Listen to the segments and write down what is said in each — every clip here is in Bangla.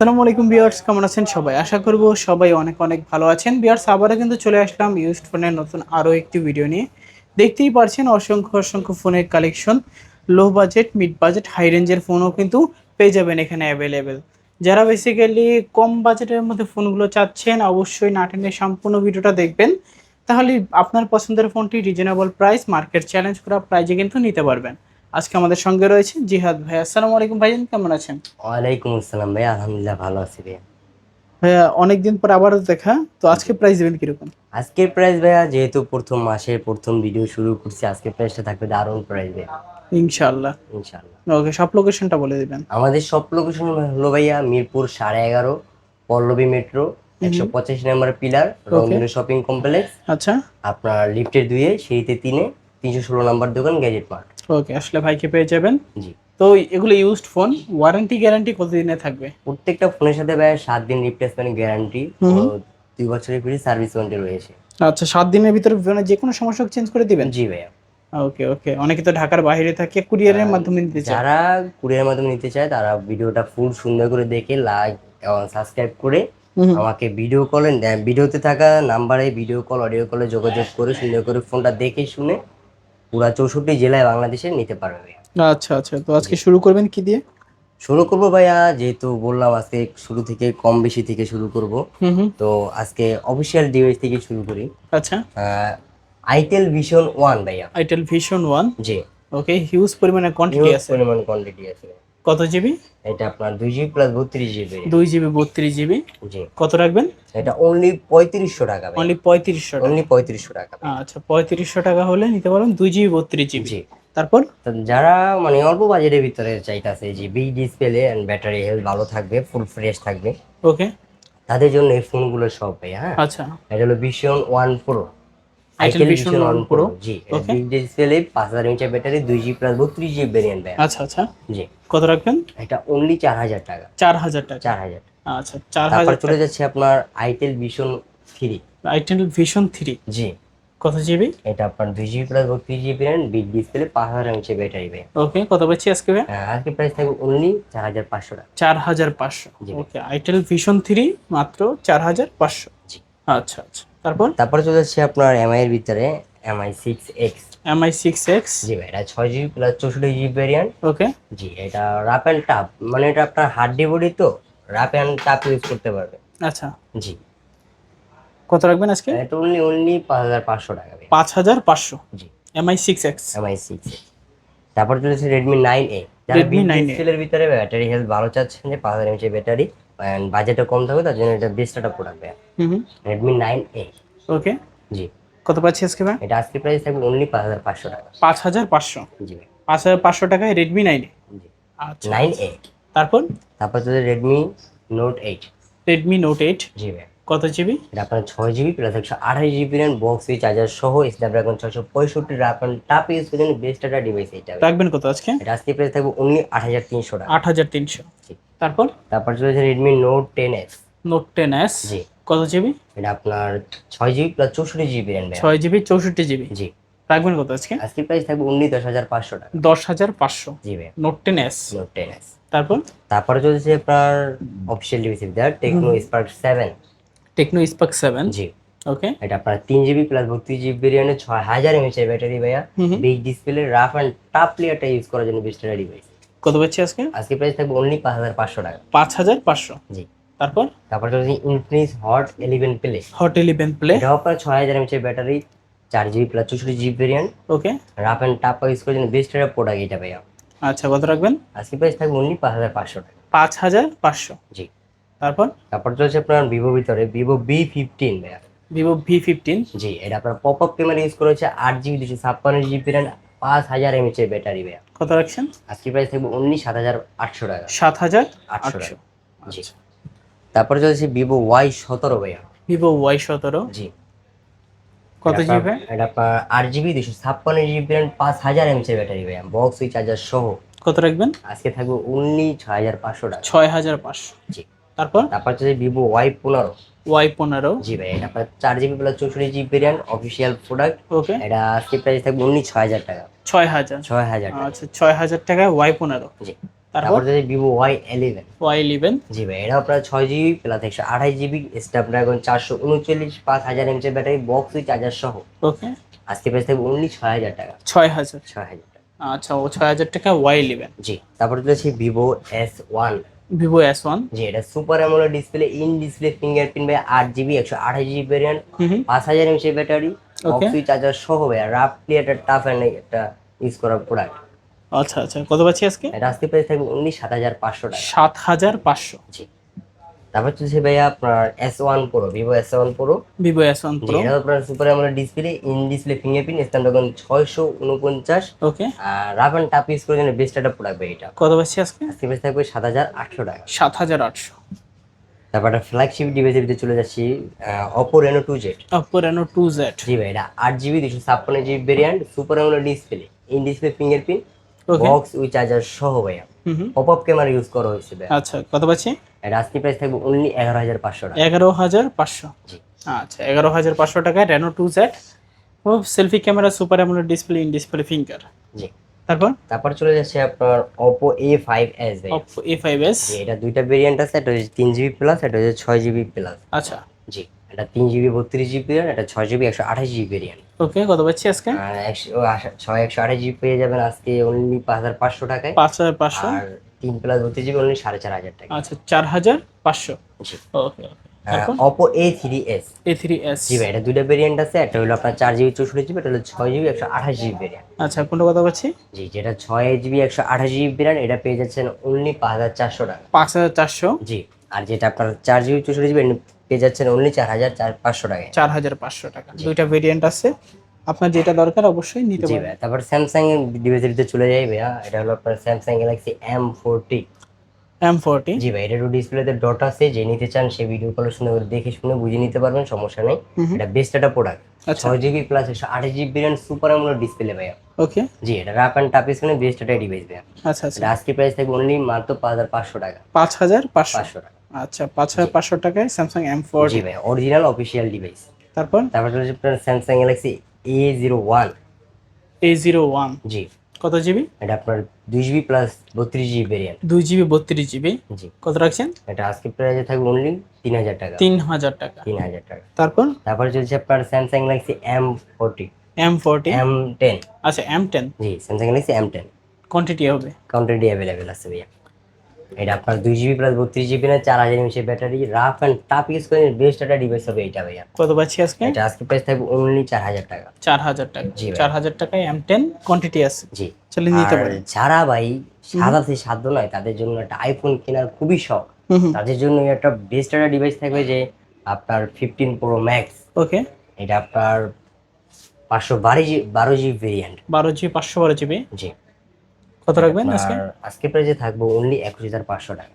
আসসালামু আলাইকুম বিয়ার্স কেমন আছেন সবাই? আশা করব সবাই অনেক অনেক ভালো আছেন। বিয়ার্স আবারও কিন্তু চলে আসলাম ইউজড ফোনের নতুন আরও একটি ভিডিও নিয়ে। দেখতেই পারছেন অসংখ্য অসংখ্য ফোনের collection low budget mid budget high রেঞ্জের ফোনও কিন্তু পেয়ে যাবেন এখানে অ্যাভেলেবেল যারা বেসিক্যালি কম বাজেটের মধ্যে ফোনগুলো চাচ্ছেন, অবশ্যই না টেনে সম্পূর্ণ ভিডিওটা দেখবেন। তাহলে আপনার পছন্দের ফোনটি রিজনেবল প্রাইস মার্কেট চ্যালেঞ্জ করা প্রাইজে কিন্তু নিতে পারবেন। আজকে আমাদের সঙ্গে রয়েছে জিহাদ ভাই। আসসালামু আলাইকুম ভাইজান কেমন আছেন? ওয়ালাইকুম আসসালাম ভাই আলহামদুলিল্লাহ ভালো আছি ভাইয়া। ভাইয়া অনেকদিন পর আবারও দেখা তো আজকে প্রাইস দেবেন কীরকম? আজকের প্রাইস ভাইয়া যেহেতু প্রথম মাসের প্রথম ভিডিও শুরু করছি আজকের প্রাইসটা থাকবে দারুণ প্রাইস ভাইয়া। ইনশাআল্লাহ। ইনশাআল্লাহ। ওকে সব লোকেশনটা বলে দিবেন। আমাদের সব লোকেশন হলো ভাইয়া মিরপুর সাড়ে এগারো পল্লবী মেট্রো একশো পঁচাশি number pillar Rangini shopping complex আচ্ছা। আপনার লিফটের দুইয়ে সিঁড়িতে তিনে তিনশো ষোলো নম্বর দোকান গ্যাজেট মার্ট ওকে আসলে ভাইকে পেয়ে যাবেন। জি। তো এগুলো ইউজড ফোন ওয়ারেন্টি গ্যারান্টি কতদিনে থাকবে? প্রত্যেকটা ফোনের সাথে ভাইয়া সাত দিন রিপ্লেসমেন্ট গ্যারান্টি দুই বছরের ফ্রি সার্ভিস ওয়ারেন্টি রয়েছে। আচ্ছা সাত দিনের ভিতরে ফোনে যে কোনো সমস্যা চেঞ্জ করে দিবেন? জি ভাইয়া। ওকে ওকে অনেকে তো ঢাকার বাইরে থাকে কুরিয়ারের মাধ্যমে নিতে চায়। যারা কুরিয়ার মাধ্যমে নিতে চায় তারা ভিডিওটা ফুল সুন্দর করে দেখে লাইক এবং সাবস্ক্রাইব করে আমাকে ভিডিও কলে ভিডিওতে থাকা নাম্বারে ভিডিও কল অডিও কলে যোগাযোগ করে সুন্দর করে ফোনটা দেখে শুনে পুরা চৌষট্টি জেলায় বাংলাদেশে নিতে পারবে আচ্ছা আচ্ছা। তো আজকে শুরু করবেন কি দিয়ে? শুরু করব ভাইয়া যেহেতু বললাম আজকে শুরু থেকে কম বেশি থেকে শুরু করব। তো আজকে অফিসিয়াল ডিভাইস থেকে শুরু করি। আচ্ছা। আইটেল ভিশন ওয়ান ভাইয়া। আইটেল ভিশন ওয়ান জি। ওকে হিউজ পরিমাণে কোয়ান্টিটি আছে। পরিমাণ কোয়ান্টিটি আছে। কত জিবি এটা আপনার দুই জিবি প্লাস বত্রিশ জিবি দুই জিবি বত্রিশ জিবি জি। কত রাখবেন? এটা অনলি পঁয়ত্রিশশো টাকা অনলি পঁয়ত্রিশশো অনলি পঁয়ত্রিশশো টাকা আচ্ছা পঁয়ত্রিশশো টাকা হলে নিতে পারবেন দুই জিবি বত্রিশ জিবি জি। তারপর? যারা মানে অল্প বাজেটের ভিতরে চাইতাছে যে big display and battery health ভালো থাকবে ফুল ফ্রেশ থাকবে ওকে। তাদের জন্য এই ফোনগুলো সব ভাই হ্যাঁ? আচ্ছা। এটা হলো Vision One Pro Itel Vision One Pro, জি. বিগ ডিসপ্লে পাঁচ হাজার ইঞ্চের ব্যাটারি দুই জি প্লাস বত্রিশ জিবি ভেরিয়েন্ট ভাই। আচ্ছা আচ্ছা। জি। কত রাখবেন? এটা অনলি চার হাজার টাকা। চার হাজার টাকা। চার হাজার। আচ্ছা চার হাজার চলে যাচ্ছে আপনার Itel Vision three Itel Vision three জি। কত জিবি এটা আপনার দুই জিবি প্লাস বত্রিশ জিবি ভ্যারিয়েন্ট বিগ ডিসপ্লে পাঁচ হাজার ইঞ্চের ব্যাটারি ভাই ওকে কত পাচ্ছি আজকে ভাই? হ্যাঁ, আজকে প্রাইস থাকবে অনলি চার হাজার পাঁচশো টাকা। চার হাজার পাঁচশো। ওকে আইটেল ভিশন থ্রি মাত্র চার হাজার পাঁচশো। জি। আচ্ছা আচ্ছা। তারপর? তারপরে চলে যাচ্ছে আপনার এমআই এর ভিতরে Mi six X Mi six X জি ভাই এটা ছয় জিবি প্লাস চৌষট্টি জিবি ভ্যারিয়েন্ট ওকে জি এটা রাপ অ্যান্ড টাপ মানে এটা আপনার হার্ডি বডি তো রাপ অ্যান্ড টাপ ইউজ করতে পারবে। আচ্ছা। জি। কত রাখবেন আজকে? এটা অনলি অনলি পাঁচ হাজার পাঁচশো টাকা পাঁচ হাজার পাঁচশো। জি। Mi six X Mi six তারপর চলেছে রেডমি নাইন এ Redmi 9A ডিসপ্লের ভিতরে ব্যাটারি হেলথ ভালো চাচ্ছেন যে পাঁচ হাজার এমএচের ব্যাটারি বাজেটও কম থাকবে তার জন্য এটা বেস্ট একটা product Redmi nine A okay জি। কত পাচ্ছি আজকে ভাই? এটা আজকে প্রাইস থাকবে অনলি পাঁচ হাজার পাঁচশো টাকা। পাঁচ হাজার পাঁচশো? জি। ভাই পাঁচ হাজার পাঁচশো টাকায় রেডমি নাইনে জি। আচ্ছা। নাইন এ তারপর? তারপর চলে Redmi Note eight Redmi Note eight জি ভাই। কত জিবি এটা আপনার ছয় জিবি প্লাস একশো আঠাশ জিবি র্যাম বক্স চার্জার সহ স্ন্যাপড্রাগন ছয়শো পঁয়ষট্টি রাখেন টাপ ইউজ করেন বেস্ট একটা ডিভাইস এটা রাখবেন কত আজকে? এটা আজকে প্রাইস থাকবে অনলি আট হাজার তিনশো টাকা। আট হাজার তিনশো। তারপর? তারপর চলেছে Redmi Note ten S Note ten S জি। কত জিবি এটা আপনার ছয় জিবি প্লাস চৌষট্টি জিবি র্যাম ছয় জিবি চৌষট্টি জিবি জি। রাখবেন কত আজকে? আজকে প্রাইস থাকবে অনলি দশ হাজার পাঁচশো টাকা। দশ হাজার পাঁচশো। জি ভাই। Note ten S Note ten S তারপর? তারপরে চলেছে আপনার অফিসিয়াল ডিভাইস দেওয়ার Tecno Spark seven Tecno Spark seven জি। ওকে এটা আপনার তিন জিবি প্লাস বত্রিশ জিবি ভেরিয়েন্টের ছয় হাজার এমএচ এর ব্যাটারি ভাইয়া। বিগ ডিসপ্লে রাফ অ্যান্ড টাপ প্লেয়ারটা ইউজ করার জন্য বেস্ট ডিভাইস কত পাচ্ছি আজকে? আজকে প্রাইস থাকবে অনলি পাঁচ হাজার পাঁচশো টাকা। পাঁচ হাজার পাঁচশো। জি। তারপর? তারপর চলেছে Infinix Hot eleven Play Hot eleven Play এটাও আপনার ছয় হাজার এমএচের ব্যাটারি চার জিবি প্লাস চৌষট্টি GB variant okay rough and tough use করার জন্য বেস্ট একটা প্রোডাক্ট এটা ভাইয়া। আচ্ছা কত রাখবেন? আজকে প্রাইস থাকবে অনলি পাঁচ হাজার পাঁচশো টাকা। পাঁচ হাজার পাঁচশো। জি। তারপর? তারপর চলছে আপনার ভিভো ভিতরে ভিভো বি ফিফটিন ভাইয়া। ভিভো ভি ফিফটিন জি এটা আপনার পপ আপ ক্যামেরা ইউজ করা হচ্ছে আট জিবি দুশো ছাপ্পান্ন জিবি র্যাম পাঁচ হাজার এমএচ এর ব্যাটারি ভাইয়া। কত রাখছেন? আজকে প্রাইস থাকবে অনলি সাত হাজার আটশো টাকা। সাত হাজার আটশো আটশো। টাকা। জি। তারপরে চলছে ভিভো ওয়াই সতেরো ভাইয়া। ভিভো ওয়াই সতেরো। জি। কত জিবি? এটা আট জিবি দুশো ছাপ্পান্ন জিবি র্যাম পাঁচ হাজার এর ব্যাটারি ভাইয়া। বক্স সুইচ চার্জার সহ। কত রাখবেন? আজকে থাকবে অনলি ছয় হাজার পাঁচশো টাকা। ছয় হাজার পাঁচশো। জি। তারপর? তারপর চলছে ভিভো ওয়াই পনেরো। ওয়াই পনেরো। জি ভাই এটা আপনার চার জিবি প্লাস চৌষট্টি GB variant official product okay. এটা আজকে প্রাইস থাকবে উনি ছয় হাজার টাকা। ছয় হাজার। ছয় হাজার আচ্ছা ছয় হাজার টাকা ওয়াই পনেরো। জি। তারপর যদি Vivo Y eleven Y eleven জি ভাই এটা আপনার ছয় জিবি প্লাস একশো আঠাশ জিবি স্ন্যাপড্রাগন চারশো উনচল্লিশ পাঁচ হাজার এমচের ব্যাটারি বক্স চার্জার সহ। ওকে আজকে প্রাইস থাকবে অনলি ছয় হাজার টাকা। ছয় হাজার। ছয় হাজার আচ্ছা ও ছয় হাজার টাকা ওয়াই ইলেভেন জি তারপর Vivo S one Vivo S one জি এটা super AMOLED display in display fingerprint ভাই আট জিবি একশো আঠাশ জিবি ভ্যারিয়েন্ট পাঁচ হাজার এমসি ব্যাটারি. অক্সি চার্জার সহ ভাই টাফ অ্যান্ড একটা ইউজ করার প্রোডাক্ট আচ্ছা আচ্ছা। কত পাচ্ছি আজকে? এটা আজকে প্রাইস থাকবে অনলি সাত হাজার পাঁচশো টাকা। সাত হাজার পাঁচশো। জি। তারপর চলছে ভাইয়া আপনার S one Pro Vivo S one Pro Vivo S one Pro এটা আপনার super AMOLED display in display fingerprint Snapdragon ছয়শো উনপঞ্চাশ। ওকে আর রাফ অ্যান্ড টাফ ইউজ করে জন্য বেস্ট একটা প্রোডাক্ট ভাই এটা। কত পাচ্ছি আজকে? আজকে প্রাইস থাকবে সাত হাজার আটশো টাকা। সাত হাজার আটশো। তারপর একটা ফ্ল্যাগশিপ ডিভাইসের ভিতরে চলে যাচ্ছি Oppo Reno two Z Oppo Reno two Z জি ভাই এটা আট জিবি দুশো ছাপ্পান্ন GB variant super AMOLED display in display fingerprint box with charger সহ ভাইয়া। পপ আপ ক্যামেরা ইউজ করা হয়েছে আচ্ছা কত পাচ্ছি? এটা আজকে প্রাইস থাকবে অনলি এগারো হাজার পাঁচশো টাকা। এগারো হাজার পাঁচশো। আচ্ছা এগারো হাজার পাঁচশো টাকায় Reno two Z selfie camera super AMOLED display in display finger জি। তারপর? তারপর চলে যাচ্ছে আপনার অপো এ ফাইভ এস ভাই অপো এ ফাইভ এস এটা দুইটা ভেরিয়েন্ট আছে এটা হচ্ছে তিন জিবি প্লাস এটা হচ্ছে ছয় জিবি প্লাস আচ্ছা। জি। এটা তিন জিবি বত্রিশ জিবি এটা ছয় জিবি একশো আঠাশ জিবি ভেরিয়েন্ট ওকে কত পাচ্ছি আজকে? ছয় একশো আঠাশ জিবি পেয়ে যাবেন আজকে অনলি পাঁচ হাজার পাঁচশো টাকায়। পাঁচ হাজার পাঁচশো? আর তিন প্লাস বত্রিশ জিবি অনলি সাড়ে চার হাজার টাকা আচ্ছা চার হাজার পাঁচশো? Okay Oppo A three S A three S জি ভাই এটা দুইটা ভেরিয়েন্ট আছে একটা হলো আপনার চার জিবি চৌষট্টি জিবি এটা হলো ছয় জিবি একশো আঠাশ জিবি ভেরিয়েন্ট আচ্ছা কোনটা কত পাচ্ছি? জি যেটা ছয় জিবি একশো আঠাশ জিবি ভেরিয়েন্ট এটা পেয়ে যাচ্ছেন অনলি পাঁচ হাজার চারশো টাকা। পাঁচ হাজার চারশো? জি আর যেটা আপনার চার জিবি চৌষট্টি জিবি পেয়ে যাচ্ছেন অনলি চার হাজার চার পাঁচশো টাকা চার হাজার পাঁচশো টাকা। দুইটা ভেরিয়েন্ট আছে। আপনার যেটা দরকার অবশ্যই নিতে পারবেন তারপর স্যামসাং এর ডিভাইসের ভিতরে চলে যাই ভাইয়া এটা হলো আপনার Samsung Galaxy M forty M forty জি ভাই এটা ডিসপ্লেতে ডট আছে যে নিতে চান সে ভিডিও কল সুন্দর করে দেখে শুনে বুঝে নিতে পারবেন সমস্যা নেই। এটা বেস্ট একটা প্রোডাক্ট আচ্ছা। ছয় জিবি প্লাস একশো আঠাশ GB variant super AMOLED display ভাইয়া। ওকে জি এটা রাপ অ্যান্ড টাপ স্ক্রিনে বেস্ট একটা ডিভাইস ভাইয়া। আচ্ছা আচ্ছা। আজকে প্রাইস থাকবে অনলি মাত্র পাঁচ হাজার পাঁচশো টাকা। পাঁচ হাজার পাঁচশো টাকা। আচ্ছা পাঁচ হাজার পাঁচশো টাকায় স্যামসাং এম জি ফোরটি ভাই অরিজিনাল অফিসিয়াল ডিভাইস তারপর? তারপর চলেছে আপনার Samsung Galaxy A zero one A zero one জি। কত জিবি? এটা আপনার দুই জিবি প্লাস বত্রিশ জিবি ভেরিয়েন্ট দুই জিবি বত্রিশ জিবি। জি। কত রাখছেন? এটা আজকে প্রাইসে থাকবে অনলি তিন হাজার টাকা। তিন হাজার টাকা। তিন হাজার টাকা। তারপর? তারপর চলছে আপনার Samsung Galaxy M forty M forty M ten আচ্ছা এম টেন জি Samsung Galaxy M ten quantity হবে? কাউন্টারটি অ্যাভেলেবেল আছে ভাইয়া। এটা আপনার দুই জিবি প্লাস বত্রিশ জিবি না চার হাজার MC battery rough and tough use করে বেস্ট একটা ডিভাইস হবে এটা ভাইয়া। কত পাচ্ছি আজকে? এটা আজকে প্রাইস থাকবে অনলি চার হাজার টাকা। চার হাজার টাকা। জি চার হাজার টাকায় এম টেন কোয়ান্টিটি আছে। জি। চলে নিতে পারেন। যারা ভাই সাদাতে সাধ্য নয় তাদের জন্য একটা আইফোন কেনার খুবই শখ। তাদের জন্য একটা বেস্ট একটা ডিভাইস থাকবে যে আপনার ফিফটিন প্রো ম্যাক্স ওকে। এটা আপনার পাঁচশো বারো জি বারো জিবি ভেরিয়েন্ট বারো জিবি পাঁচশো বারো জিবি জি। কত রাখবেন আজকে? আজকে প্রাইসে থাকব অনলি একুশ হাজার পাঁচশো টাকা।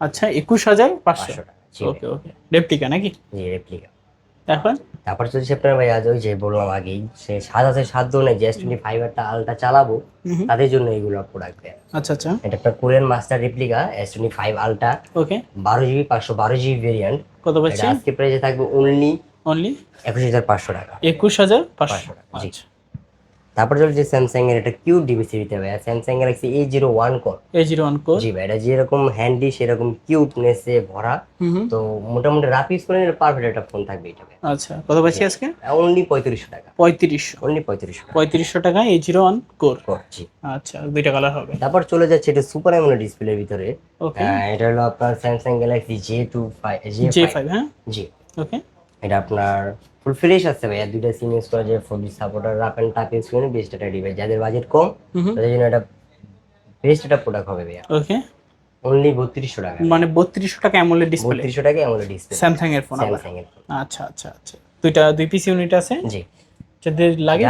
আচ্ছা একুশ হাজার পাঁচশো? টাকা ওকে ওকে রেপ্টিকা নাকি? জি রেপ্লিকা তারপর? তারপর চলছে আপনার ভাই আজ ওই যে বললাম আগেই সে সাত আছে নেই যে এস টোয়েন্টি ফাইভ একটা আলটা চালাবো। তাদের জন্য এইগুলো প্রোডাক্ট দেয় আচ্ছা আচ্ছা। এটা একটা Korean master replica S twenty five ultra okay বারো জিবি পাঁচশো বারো জিবি ভেরিয়েন্ট কত পাচ্ছি আজকে প্রাইসে থাকবে অনলি অনলি একুশ হাজার পাঁচশো টাকা। একুশ হাজার পাঁচশো। টাকা। আচ্ছা। তারপর চলছে স্যামসাং এর একটা কিউট ডিভাইস দিতে হবে। আর Samsung Galaxy A zero one core A zero one core জি ভাই এটা যেরকম হ্যান্ডি সেরকম কিউটনেসে ভরা। তো মোটামুটি রাফ ইউজ করে পারফেক্ট একটা ফোন থাকবে এটা আচ্ছা কত পাচ্ছি আজকে? অনলি পঁয়ত্রিশশো টাকা। পঁয়ত্রিশশো। অনলি পঁয়ত্রিশশো টাকা। পঁয়ত্রিশশো টাকায় এ জিরো ওয়ান কোর কর, জি। আচ্ছা দুইটা কালার হবে। তারপর চলে যাচ্ছে এটা সুপার অ্যামোলেড ডিসপ্লের ভিতরে। ওকে এটা হলো আপনার Samsung Galaxy J two five J five হ্যাঁ? জি। ওকে এটা আপনার ফুল ফ্রেশ আছে ভাইয়া। দুইটা সিম ইউজ করা যায় four supporter rough and tough use করে বেস্ট একটা ডিভাইস যাদের বাজেট কম তাদের জন্য এটা বেস্ট একটা প্রোডাক্ট হবে ভাইয়া। ওকে অনলি বত্রিশশো টাকা। মানে বত্রিশশো টাকা অ্যামোলেড ডিসপ্লে বত্রিশশো টাকা অ্যামোলেড ডিসপ্লে স্যামসাং এর ফোন স্যামসাং এর আচ্ছা আচ্ছা আচ্ছা। দুইটা দুই পিস ইউনিট আছে? জি। লাগে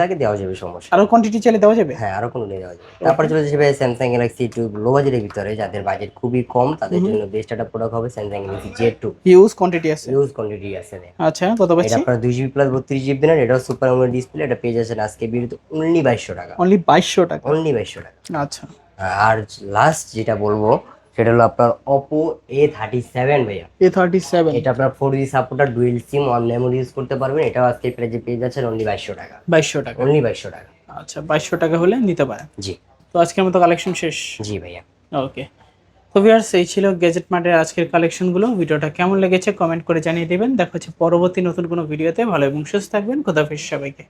লাগে দেওয়া যাবে সমস্যা আরও কোয়ান্টিটি চাইলে দেওয়া যাবে? হ্যাঁ আরও কোনো দেওয়া যাবে। তারপর চলে যাবে স্যামসাং গ্যালাক্সি টু লো বাজেটের ভিতরে যাদের বাজেট খুবই কম তাদের জন্য বেস্ট একটা প্রোডাক্ট হবে Samsung Galaxy J two use quantity আছে। ইউজ কোয়ান্টিটি আছে। আচ্ছা কত এটা আপনার দুই জিবি প্লাস বত্রিশ জিবি না এটাও সুপার অ্যামোলেড ডিসপ্লে এটা পেয়ে যাচ্ছেন আজকে বিরুদ্ধে অনলি বাইশশো টাকা। অনলি বাইশশো টাকা। অনলি বাইশশো টাকা। আচ্ছা। আর লাস্ট যেটা বলব সেটা হলো আপনার অপো এ থার্টি সেভেন ভাইয়া। এ থার্টি সেভেন এটা আপনার four G supporter dual SIM on memory use করতে পারবেন। এটাও আজকে প্রাইজে পেয়ে যাচ্ছেন অনলি বাইশশো টাকা। বাইশশো টাকা। অনলি বাইশশো টাকা। আচ্ছা বাইশশো টাকা হলে নিতে পারেন। জি। তো আজকের মতো কালেকশন শেষ? জি ভাইয়া। ওকে তো ভিউয়ার্স এই ছিল গ্যাজেট মার্টের আজকের কালেকশনগুলো ভিডিওটা কেমন লেগেছে কমেন্ট করে জানিয়ে দেবেন। দেখা হচ্ছে পরবর্তী নতুন কোনো ভিডিওতে ভালো এবং সুস্থ থাকবেন। খোদাফিজ সবাইকে।